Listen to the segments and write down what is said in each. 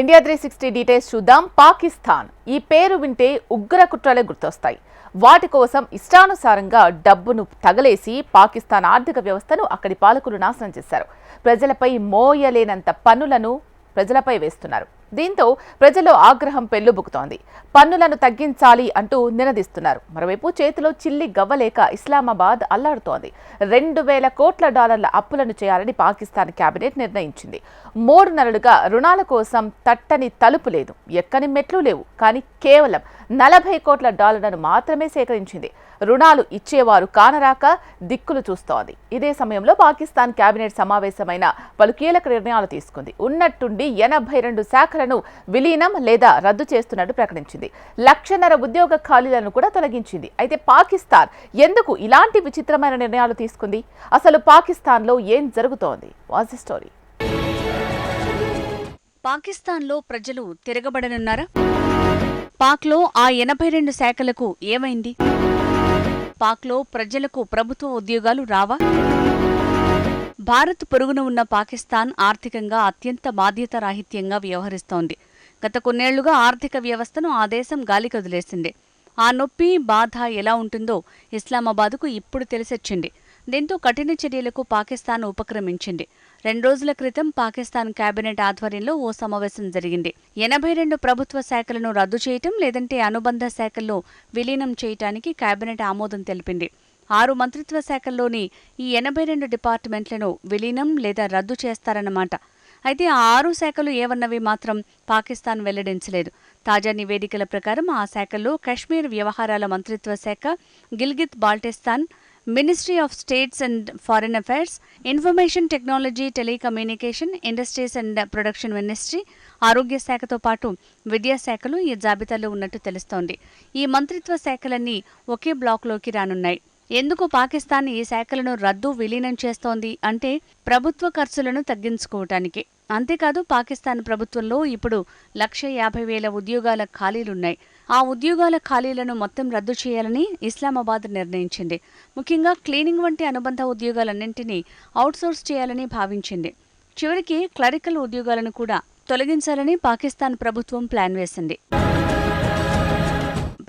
India three sixty details చూద్దాం. పాకిస్తాన్. ఈ పేరు వింటే ఉగ్ర కుట్రలే గుర్తొస్తాయి. వాటి కోసం ఇష్టానుసారంగా డబ్బును తగలేసి పాకిస్తాన్ ఆర్థిక వ్యవస్థను అక్కడి పాలకులు నాశనం చేశారు. ప్రజలపై మోయలేనంత పన్నులను ప్రజలపై వేస్తున్నారు. దీంతో ప్రజల్లో ఆగ్రహం పెల్లుబుకుతోంది పన్నులను తగ్గించాలి అంటూ నినదిస్తున్నారు. మరోవైపు చేతిలో చిల్లి గవ్వలేక ఇస్లామాబాద్ అల్లాడుతోంది. రెండు వేల కోట్ల డాలర్ల అప్పులను చేయాలని పాకిస్తాన్ కేబినెట్ నిర్ణయించింది. మూడు నెలలుగా రుణాల కోసం తట్టని తలుపు లేదు. ఎక్కని మెట్లు లేవు. కానీ కేవలం నలభై కోట్ల డాలర్లను మాత్రమే సేకరించింది. రుణాలు ఇచ్చేవారు కానరాక దిక్కులు చూస్తోంది. ఇదే సమయంలో పాకిస్తాన్ కేబినెట్ సమావేశమైన పలు కీలక నిర్ణయాలు తీసుకుంది. ఉన్నట్టుండి ఎనభై రెండు శాఖలను విలీనం లేదా రద్దు చేస్తున్నట్టు ప్రకటించింది. లక్షన్నర ఉద్యోగ ఖాళీలను కూడా తొలగించింది. అయితే పాకిస్తాన్ ఎందుకు ఇలాంటి విచిత్రమైన నిర్ణయాలు తీసుకుంది? అసలు పాకిస్తాన్లో ఏం జరుగుతోంది? Was story. పాకిస్తాన్లో ప్రజలు తిరగబడనున్నారా? పాక్లో ఆ ఎనభై రెండు శాఖలకు ఏమైంది? పాక్లో ప్రజలకు ప్రభుత్వ ఉద్యోగాలు రావా? భారత్ పొరుగున ఉన్న పాకిస్తాన్ ఆర్థికంగా అత్యంత బాధ్యతారాహిత్యంగా వ్యవహరిస్తోంది. గత కొన్నేళ్ళుగా ఆర్థిక వ్యవస్థను ఆ దేశం గాలికొదిలేసింది ఆ నొప్పి బాధ ఎలా ఉంటుందో ఇస్లామాబాద్కు ఇప్పుడు తెలిసొచ్చింది. దీంతో కఠిన చర్యలకు పాకిస్తాన్ ఉపక్రమించింది. రెండు రోజుల క్రితం పాకిస్తాన్ కేబినెట్ ఆధ్వర్యంలో ఓ సమావేశం జరిగింది. ఎనభై రెండు ప్రభుత్వ శాఖలను రద్దు చేయటం లేదంటే అనుబంధ శాఖల్లో విలీనం చేయటానికి కేబినెట్ ఆమోదం తెలిపింది. ఆరు మంత్రిత్వ శాఖల్లోని ఈ ఎనభై రెండు డిపార్ట్మెంట్లను విలీనం లేదా రద్దు చేస్తారన్నమాట. అయితే ఆ ఆరు శాఖలు ఏవన్నవి మాత్రం పాకిస్తాన్ వెల్లడించలేదు. తాజా నివేదికల ప్రకారం ఆ శాఖల్లో కశ్మీర్ వ్యవహారాల మంత్రిత్వ శాఖ Gilgit Baltistan ministry of states and foreign affairs information technology telecommunication industries and production ministry ఆరోగ్య శాఖతో పాటు విద్యాశాఖలు ఈ జాబితాలో ఉన్నట్టు తెలుస్తోంది. ఈ మంత్రిత్వ శాఖలన్నీ ఒకే బ్లాక్లోకి రానున్నాయి. ఎందుకు పాకిస్తాన్ ఈ శాఖలను రద్దు విలీనం చేస్తోంది అంటే ప్రభుత్వ ఖర్చులను తగ్గించుకోవటానికి. అంతేకాదు పాకిస్తాన్ ప్రభుత్వంలో ఇప్పుడు లక్ష యాభై వేల ఉద్యోగాల ఖాళీలున్నాయి. ఆ ఉద్యోగాల ఖాళీలను మొత్తం రద్దు చేయాలని ఇస్లామాబాద్ నిర్ణయించింది. ముఖ్యంగా క్లీనింగ్ వంటి అనుబంధ ఉద్యోగాలన్నింటినీ అవుట్సోర్స్ చేయాలని భావించింది. చివరికి క్లరికల్ ఉద్యోగాలను కూడా తొలగించాలని పాకిస్తాన్ ప్రభుత్వం ప్లాన్ వేసింది.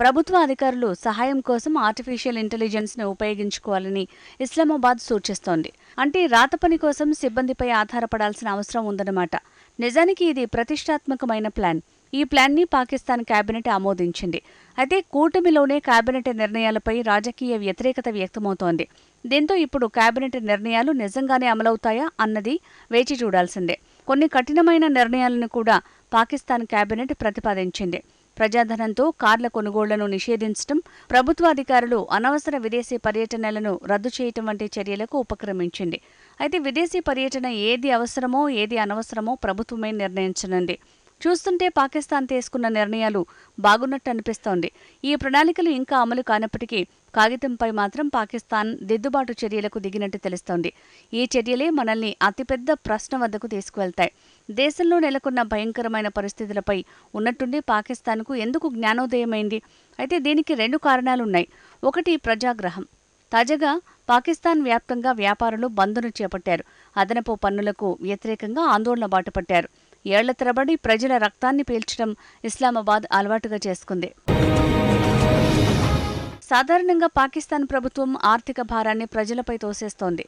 ప్రభుత్వ అధికారులు సహాయం కోసం ఆర్టిఫిషియల్ ఇంటెలిజెన్స్ను ఉపయోగించుకోవాలని ఇస్లామాబాద్ సూచిస్తోంది. అంటే రాత పని కోసం సిబ్బందిపై ఆధారపడాల్సిన అవసరం ఉందన్నమాట. నిజానికి ఇది ప్రతిష్టాత్మకమైన ప్లాన్. ఈ ప్లాన్ని పాకిస్తాన్ కేబినెట్ ఆమోదించింది. అయితే కూటమిలోనే కేబినెట్ నిర్ణయాలపై రాజకీయ వ్యతిరేకత వ్యక్తమవుతోంది. దీంతో ఇప్పుడు కేబినెట్ నిర్ణయాలు నిజంగానే అమలవుతాయా అన్నది వేచి చూడాల్సిందే. కొన్ని కఠినమైన నిర్ణయాలను కూడా పాకిస్తాన్ కేబినెట్ ప్రతిపాదించింది. ప్రజాధనంతో కార్ల కొనుగోళ్ళను నిషేధించడం ప్రభుత్వాధికారులు అనవసర విదేశీ పర్యటనలను రద్దు చేయటం వంటి చర్యలకు ఉపక్రమించింది. అయితే విదేశీ పర్యటన ఏది అవసరమో ఏది అనవసరమో ప్రభుత్వమే నిర్ణయించనుంది. చూస్తుంటే పాకిస్తాన్ తీసుకున్న నిర్ణయాలు బాగున్నట్టు అనిపిస్తోంది ఈ ప్రణాళికలు ఇంకా అమలు కానప్పటికీ కాగితంపై మాత్రం పాకిస్తాన్ దిద్దుబాటు చర్యలకు దిగినట్టు తెలుస్తోంది. ఈ చర్యలే మనల్ని అతిపెద్ద ప్రశ్న వద్దకు తీసుకువెళ్తాయి. దేశంలో నెలకొన్న భయంకరమైన పరిస్థితులపై ఉన్నట్టుండి పాకిస్తాన్కు ఎందుకు జ్ఞానోదయమైంది? అయితే దీనికి రెండు కారణాలున్నాయి. ఒకటి ప్రజాగ్రహం. తాజాగా పాకిస్తాన్ వ్యాప్తంగా వ్యాపారులు బంద్ను చేపట్టారు. అదనపు పన్నులకు వ్యతిరేకంగా ఆందోళన బాటపట్టారు. ఏళ్ళ తరబడి ప్రజల రక్తాన్ని పీల్చడం ఇస్లామాబాద్ అలవాటుగా చేసుకుంది. సాధారణంగా పాకిస్తాన్ ప్రభుత్వం ఆర్థిక భారాన్ని ప్రజలపై తోసేస్తోంది.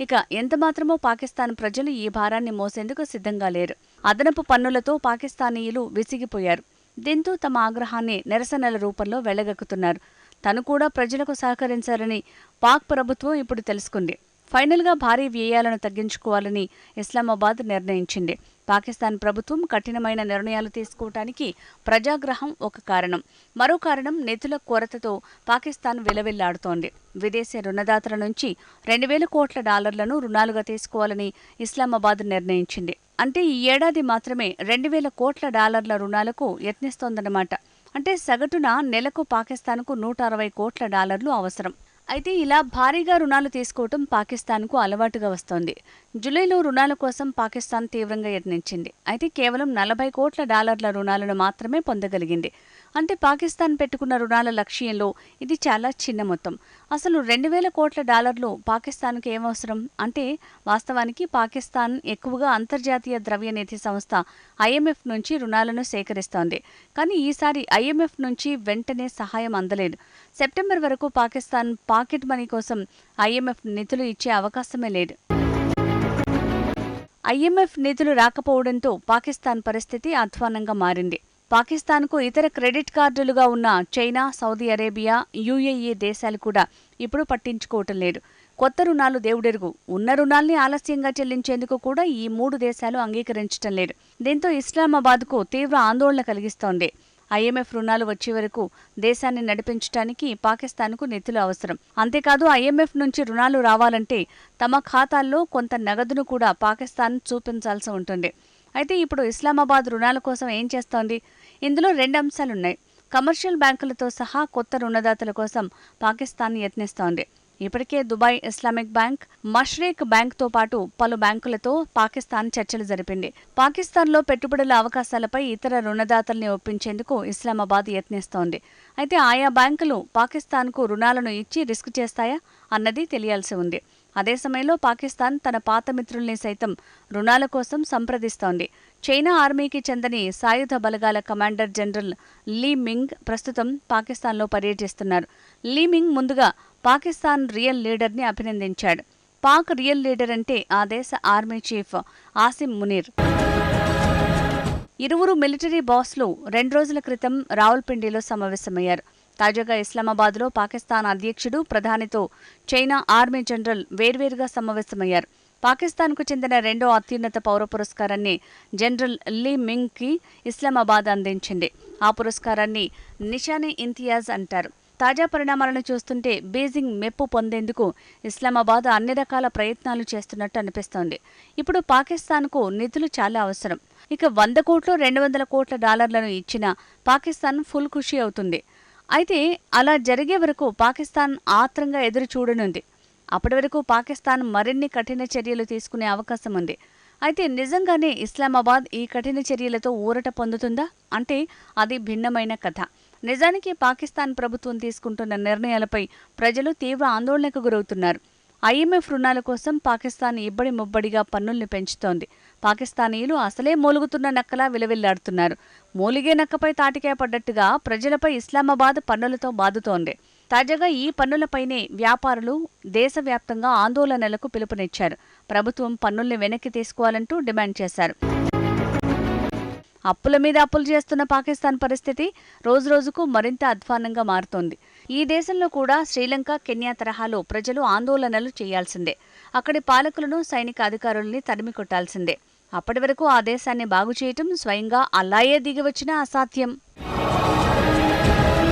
ఇక ఎంతమాత్రమో పాకిస్తాన్ ప్రజలు ఈ భారాన్ని మోసేందుకు సిద్ధంగా లేరు. అదనపు పన్నులతో పాకిస్తానీయులు విసిగిపోయారు. దీంతో తమ ఆగ్రహాన్ని నిరసనల రూపంలో వెళ్ళగక్కుతున్నారు తను కూడా ప్రజలకు సహకరించారని పాక్ ప్రభుత్వం ఇప్పుడు తెలుసుకుంది. ఫైనల్గా భారీ వ్యయాలను తగ్గించుకోవాలని ఇస్లామాబాద్ నిర్ణయించింది. పాకిస్తాన్ ప్రభుత్వం కఠినమైన నిర్ణయాలు తీసుకోవటానికి ప్రజాగ్రహం ఒక కారణం. మరో కారణం నిధుల కొరతతో పాకిస్తాన్ విలవిల్లాడుతోంది. విదేశీ రుణదాతల నుంచి రెండు వేల కోట్ల డాలర్లను రుణాలుగా తీసుకోవాలని ఇస్లామాబాద్ నిర్ణయించింది. అంటే ఈ ఏడాది మాత్రమే రెండు వేల కోట్ల డాలర్ల రుణాలకు యత్నిస్తోందన్నమాట. అంటే సగటున నెలకు పాకిస్తాన్కు నూట అరవై కోట్ల డాలర్లు అవసరం. అయితే ఇలా భారీగా రుణాలు తీసుకోవటం పాకిస్తాన్కు అలవాటుగా వస్తోంది. జూలైలో రుణాల కోసం పాకిస్తాన్ తీవ్రంగా యత్నించింది. అయితే కేవలం నలభై కోట్ల డాలర్ల రుణాలను మాత్రమే పొందగలిగింది. అంటే పాకిస్తాన్ పెట్టుకున్న రుణాల లక్ష్యంలో ఇది చాలా చిన్న మొత్తం. అసలు రెండు వేల కోట్ల డాలర్లు పాకిస్తాన్కు ఏమవసరం అంటే వాస్తవానికి పాకిస్తాన్ ఎక్కువగా అంతర్జాతీయ ద్రవ్య నిధి సంస్థ ఐఎంఎఫ్ నుంచి రుణాలను సేకరిస్తోంది. కానీ ఈసారి ఐఎంఎఫ్ నుంచి వెంటనే సహాయం అందలేదు. సెప్టెంబర్ వరకు పాకిస్తాన్ పాకెట్ మనీ కోసం ఐఎంఎఫ్ నిధులు ఇచ్చే అవకాశమే లేదు. ఐఎంఎఫ్ నిధులు రాకపోవడంతో పాకిస్తాన్ పరిస్థితి అధ్వానంగా మారింది. పాకిస్తాన్కు ఇతర క్రెడిట్ కార్డులుగా ఉన్న చైనా సౌదీ అరేబియా యుఏఈ దేశాలు కూడా ఇప్పుడు పట్టించుకోవటం లేదు. కొత్త రుణాలు దేవుడెరుగు. ఉన్న రుణాల్ని ఆలస్యంగా చెల్లించేందుకు కూడా ఈ మూడు దేశాలు అంగీకరించటం లేదు. దీంతో ఇస్లామాబాద్కు తీవ్ర ఆందోళన కలిగిస్తోంది. ఐఎంఎఫ్ రుణాలు వచ్చే వరకు దేశాన్ని నడిపించడానికి పాకిస్తాన్కు నిధులు అవసరం. అంతేకాదు ఐఎంఎఫ్ నుంచి రుణాలు రావాలంటే తమ ఖాతాల్లో కొంత నగదును కూడా పాకిస్తాన్ చూపించాల్సి ఉంటుంది. అయితే ఇప్పుడు ఇస్లామాబాద్ రుణాల కోసం ఏం చేస్తోంది? ఇందులో రెండు అంశాలున్నాయి. కమర్షియల్ బ్యాంకులతో సహా కొత్త రుణదాతల కోసం పాకిస్తాన్ యత్నిస్తోంది. ఇప్పటికే దుబాయ్ ఇస్లామిక్ బ్యాంక్ మష్రేక్ బ్యాంక్తో పాటు పలు బ్యాంకులతో పాకిస్తాన్ చర్చలు జరిపింది. పాకిస్తాన్లో పెట్టుబడుల అవకాశాలపై ఇతర రుణదాతల్ని ఒప్పించేందుకు ఇస్లామాబాద్ యత్నిస్తోంది. అయితే ఆయా బ్యాంకులు పాకిస్తాన్కు రుణాలను ఇచ్చి రిస్క్ చేస్తాయా అన్నది తెలియాల్సి ఉంది. అదే సమయంలో పాకిస్తాన్ తన పాత మిత్రుల్ని సైతం రుణాల కోసం సంప్రదిస్తోంది. చైనా ఆర్మీకి చెందని సాయుధ బలగాల కమాండర్ జనరల్ లీ మింగ్ ప్రస్తుతం పాకిస్తాన్లో పర్యటిస్తున్నారు. లీ మింగ్ ముందుగా పాకిస్తాన్ రియల్ లీడర్ని అభినందించాడు. పాక్ రియల్ లీడర్ అంటే ఆ దేశ ఆర్మీ చీఫ్ ఆసిమ్ మునీర్. ఇరువురు మిలిటరీ బాస్లు రెండు రోజుల క్రితం రావుల్పిండిలో సమావేశమయ్యారు. తాజాగా ఇస్లామాబాద్లో పాకిస్తాన్ అధ్యక్షుడు ప్రధానితో చైనా ఆర్మీ జనరల్ వేర్వేరుగా సమావేశమయ్యారు. పాకిస్తాన్కు చెందిన రెండో అత్యున్నత పౌర పురస్కారాన్ని జనరల్ లీ మింగ్కి ఇస్లామాబాద్ అందించింది. ఆ పురస్కారాన్ని నిషానే ఇంతియాజ్ అంటారు. తాజా పరిణామాలను చూస్తుంటే బీజింగ్ మెప్పు పొందేందుకు ఇస్లామాబాద్ అన్ని రకాల ప్రయత్నాలు చేస్తున్నట్టు అనిపిస్తోంది. ఇప్పుడు పాకిస్తాన్కు నిధులు చాలా అవసరం. ఇక వంద కోట్లు రెండు వందల కోట్ల డాలర్లను ఇచ్చిన పాకిస్తాన్ ఫుల్ ఖుషి అవుతుంది. అయితే అలా జరిగే వరకు పాకిస్తాన్ ఆత్రంగా ఎదురు చూడనుంది. అప్పటి వరకు పాకిస్తాన్ మరిన్ని కఠిన చర్యలు తీసుకునే అవకాశం ఉంది. అయితే నిజంగానే ఇస్లామాబాద్ ఈ కఠిన చర్యలతో ఊరట పొందుతుందా? అంటే అది భిన్నమైన కథ. నిజానికి పాకిస్తాన్ ప్రభుత్వం తీసుకుంటున్న నిర్ణయాలపై ప్రజలు తీవ్ర ఆందోళనకు గురవుతున్నారు. ఐఎంఎఫ్ రుణాల కోసం పాకిస్తాన్ ఇబ్బడి ముబ్బడిగా పన్నుల్ని పెంచుతోంది. పాకిస్తానీయులు అసలే మూలుగుతున్న నక్కలా విలవిల్లాడుతున్నారు. మూలిగే నక్కపై తాటికే పడ్డట్టుగా ప్రజలపై ఇస్లామాబాద్ పన్నులతో బాదుతోంది. తాజాగా ఈ పన్నులపైనే వ్యాపారులు దేశవ్యాప్తంగా ఆందోళనలకు పిలుపునిచ్చారు. ప్రభుత్వం పన్నుల్ని వెనక్కి తీసుకోవాలంటూ డిమాండ్ చేశారు. అప్పుల మీద అప్పులు చేస్తున్న పాకిస్తాన్ పరిస్థితి రోజురోజుకు మరింత అధ్వాన్నంగా మారుతోంది. ఈ దేశంలో కూడా శ్రీలంక కెన్యా తరహాలో ప్రజలు ఆందోళనలు చేయాల్సిందే. అక్కడి పాలకులను సైనిక అధికారుల్ని తరిమి కొట్టాల్సిందే. అప్పటి వరకు ఆ దేశాన్ని బాగు చేయటం స్వయంగా అల్లాయే దిగివచ్చినా అసాధ్యం.